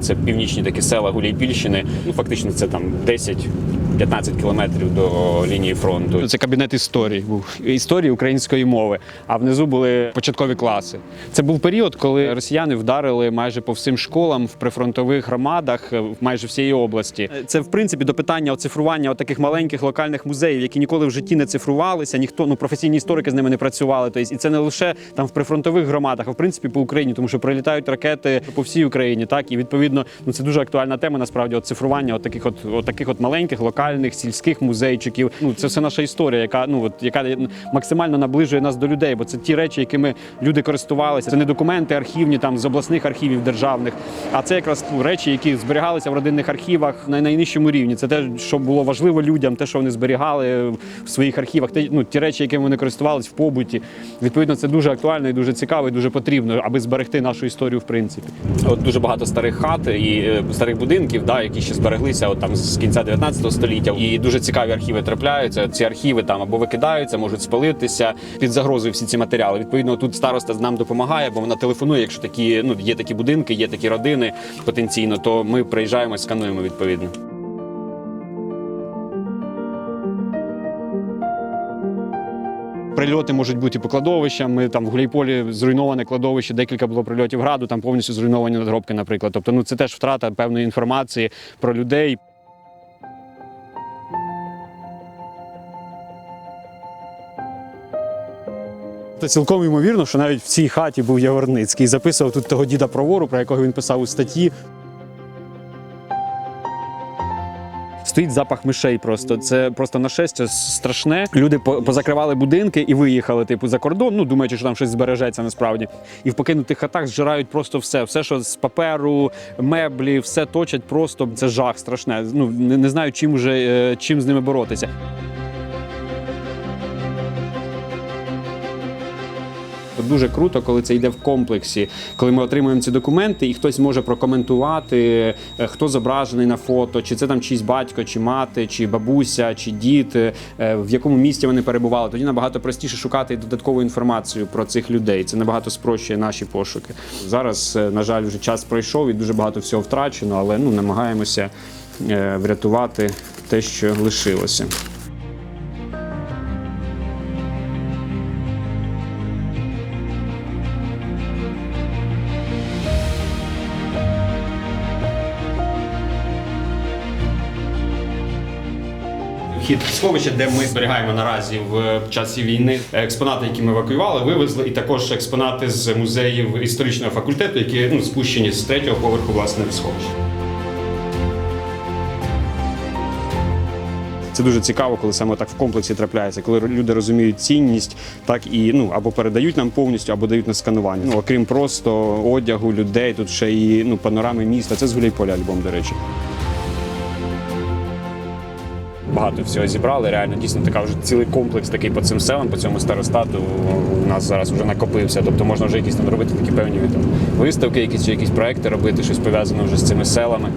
Це північні такі села Гуляйпільщини. Ну фактично, це там 10-15 кілометрів до лінії фронту. Це кабінет історії був історії української мови. А внизу були початкові класи. Це був період, коли росіяни вдарили майже по всім школам в прифронтових громадах е, в майже всієї області. Це в принципі до питання оцифрування от таких маленьких локальних музеїв, які ніколи в житті не цифрувалися. Ніхто ну професійні історики з ними не працювали. Тобто, і це не лише там в прифронтових громадах, а в принципі по Україні, тому що прилітають ракети по всій Україні. Так і відповідно, ну це дуже актуальна тема. Насправді, от цифрування от таких от, от таких от маленьких локальних сільських музейчиків. Ну це все наша історія, яка ну от яка максимально наближує нас до людей, бо це ті речі, якими люди користувалися. Це не документи архівні там з обласних архівів державних, а це якраз ну, речі, які зберігалися в родинних архівах на найнижчому рівні. Це те, що було важливо людям, те, що вони зберігали в своїх архівах, те, ну ті речі, якими вони користувалися в побуті. Відповідно, це дуже актуально і дуже цікаво, і дуже потрібно, аби зберегти нашу історію в принципі. От дуже багато старих хат і е, старих будинків, да, які ще збереглися от там з кінця 19 століття. І дуже цікаві архіви трапляються. Ці архіви там або викидаються, можуть спалитися під загрозою всі ці матеріали. Відповідно, тут староста нам допомагає, бо вона телефонує, якщо такі ну є такі будинки, є такі родини потенційно, то ми приїжджаємо, скануємо відповідно. Прильоти можуть бути по кладовищам. Там в Гуляйполі зруйноване кладовище, декілька було прильотів граду, там повністю зруйновані надгробки, наприклад. Тобто, ну це теж втрата певної інформації про людей. Це цілком ймовірно, що навіть в цій хаті був Яворницький. Записував тут того діда Провору, про якого він писав у статті. Стоїть запах мишей просто. Це просто нашестя страшне. Люди по- позакривали будинки і виїхали, типу, за кордон, ну думаючи, що там щось збережеться насправді. І в покинутих хатах зжирають просто все. Все, що з паперу, меблі, все точать просто. Це жах страшне. Ну не, не знаю, чим уже е, чим з ними боротися. Дуже круто, коли це йде в комплексі, коли ми отримуємо ці документи, і хтось може прокоментувати, е, хто зображений на фото, чи це там чийсь батько, чи мати, чи бабуся, чи дід, е, в якому місті вони перебували. Тоді набагато простіше шукати додаткову інформацію про цих людей. Це набагато спрощує наші пошуки. Зараз, е, на жаль, вже час пройшов і дуже багато всього втрачено, але ну намагаємося врятувати те, що лишилося. Вхід в сховище, де ми зберігаємо наразі в часі війни експонати, які ми евакуювали, вивезли, і також експонати з музеїв історичного факультету, які ну, спущені з третього поверху власне в сховище. Це дуже цікаво, коли саме так в комплексі трапляється, коли люди розуміють цінність, так і ну або передають нам повністю, або дають на сканування. Ну окрім просто одягу, людей, тут ще і ну панорами міста. Це з Гуляйполя альбом, до речі. Багато всього зібрали. Реально дійсно така вже цілий комплекс такий по цим селам, по цьому старостату у нас зараз вже накопився. Тобто можна вже якісь там робити такі певні там виставки, якісь чи якісь проекти робити, щось пов'язане вже з цими селами.